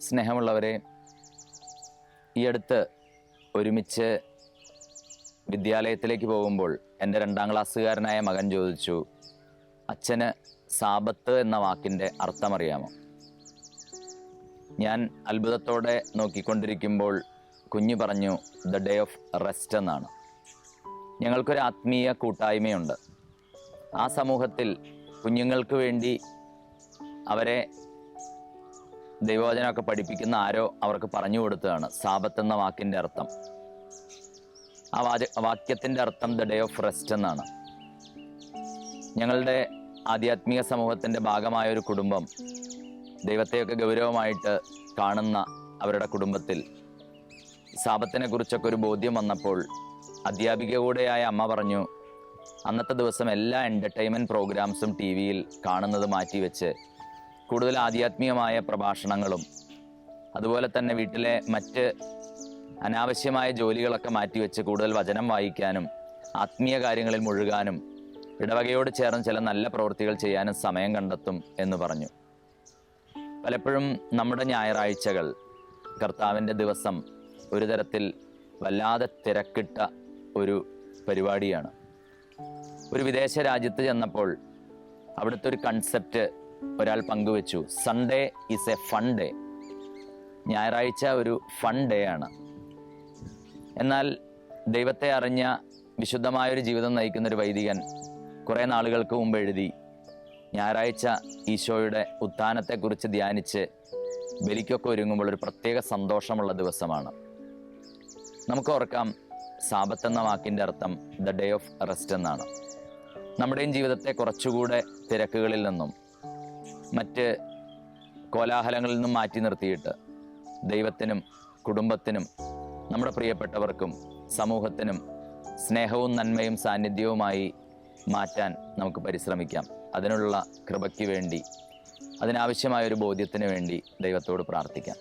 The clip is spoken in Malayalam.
സ്നേഹമുള്ളവരെ ഈ അടുത്ത് ഒരുമിച്ച് വിദ്യാലയത്തിലേക്ക് പോകുമ്പോൾ എന്റെ രണ്ടാം ക്ലാസ്സുകാരനായ മകൻ ചോദിച്ചു അച്ഛന് സാപത്ത് എന്ന വാക്കിന്റെ അർത്ഥമറിയാമോ? ഞാൻ അത്ഭുതത്തോടെ നോക്കിക്കൊണ്ടിരിക്കുമ്പോൾ കുഞ്ഞു പറഞ്ഞു ദ ഡേ ഓഫ് റെസ്റ്റ് എന്നാണ്. ഞങ്ങൾക്കൊരു ആത്മീയ കൂട്ടായ്മയുണ്ട്. ആ സമൂഹത്തിൽ കുഞ്ഞുങ്ങൾക്ക് വേണ്ടി അവരെ ദൈവവചനമൊക്കെ പഠിപ്പിക്കുന്ന ആരോ അവർക്ക് പറഞ്ഞു കൊടുത്തതാണ് സാപത്ത് എന്ന വാക്കിന്റെ അർത്ഥം. ആ വാക്യത്തിന്റെ അർത്ഥം ദ ഡേ ഓഫ് റെസ്റ്റ് എന്നാണ്. ഞങ്ങളുടെ ആധ്യാത്മിക സമൂഹത്തിന്റെ ഭാഗമായ ഒരു കുടുംബം ദൈവത്തെയൊക്കെ ഗൗരവമായിട്ട് കാണുന്ന അവരുടെ കുടുംബത്തിൽ സാപത്തിനെ കുറിച്ചൊക്കെ ഒരു ബോധ്യം വന്നപ്പോൾ അധ്യാപിക കൂടെയായ അമ്മ പറഞ്ഞു അന്നത്തെ ദിവസം എല്ലാ എന്റർടൈൻമെന്റ് പ്രോഗ്രാംസും ടി വിയിൽ കാണുന്നത് മാറ്റിവെച്ച് കൂടുതൽ ആധ്യാത്മികമായ പ്രഭാഷണങ്ങളും അതുപോലെ തന്നെ വീട്ടിലെ മറ്റ് അനാവശ്യമായ ജോലികളൊക്കെ മാറ്റിവെച്ച് കൂടുതൽ വചനം വായിക്കാനും ആത്മീയ കാര്യങ്ങളിൽ മുഴുകാനും ഇടവകയോട് ചേർന്ന് ചില നല്ല പ്രവൃത്തികൾ ചെയ്യാനും സമയം കണ്ടെത്തും എന്ന് പറഞ്ഞു. പലപ്പോഴും നമ്മുടെ ഞായറാഴ്ചകൾ കർത്താവിന്റെ ദിവസം ഒരു തരത്തിൽ വല്ലാതെ തിരക്കിട്ട ഒരു പരിപാടിയാണ്. ഒരു വിദേശ രാജ്യത്ത് ചെന്നപ്പോൾ അവിടുത്തെ ഒരു കൺസെപ്റ്റ് ഒരാൾ പങ്കുവെച്ചു. Sunday is a fun day ഞായറാഴ്ച ഒരു ഫൺ ഡേ ആണ്. എന്നാൽ ദൈവത്തെ അറിഞ്ഞ വിശുദ്ധമായൊരു ജീവിതം നയിക്കുന്ന ഒരു വൈദികൻ കുറേ നാളുകൾക്ക് മുമ്പ് എഴുതി ഞായറാഴ്ച ഈശോയുടെ ഉത്ഥാനത്തെക്കുറിച്ച് ധ്യാനിച്ച് ബലിക്കൊക്കെ ഒരുങ്ങുമ്പോൾ ഒരു പ്രത്യേക സന്തോഷമുള്ള ദിവസമാണ്. നമുക്ക് ഓർക്കാം സാപത്ത് എന്ന വാക്കിന്റെ അർത്ഥം ദ ഡേ ഓഫ് റെസ്റ്റ് എന്നാണ്. നമ്മുടെയും ജീവിതത്തെ കുറച്ചുകൂടെ തിരക്കുകളിൽ നിന്നും മറ്റ് കോലാഹലങ്ങളിൽ നിന്നും മാറ്റി നിർത്തിയിട്ട് ദൈവത്തിനും കുടുംബത്തിനും നമ്മുടെ പ്രിയപ്പെട്ടവർക്കും സമൂഹത്തിനും സ്നേഹവും നന്മയും സാന്നിധ്യവുമായി മാറ്റാൻ നമുക്ക് പരിശ്രമിക്കാം. അതിനുള്ള കൃപയ്ക്ക് വേണ്ടി അതിനാവശ്യമായ ഒരു ബോധ്യത്തിന് വേണ്ടി ദൈവത്തോട് പ്രാർത്ഥിക്കാം.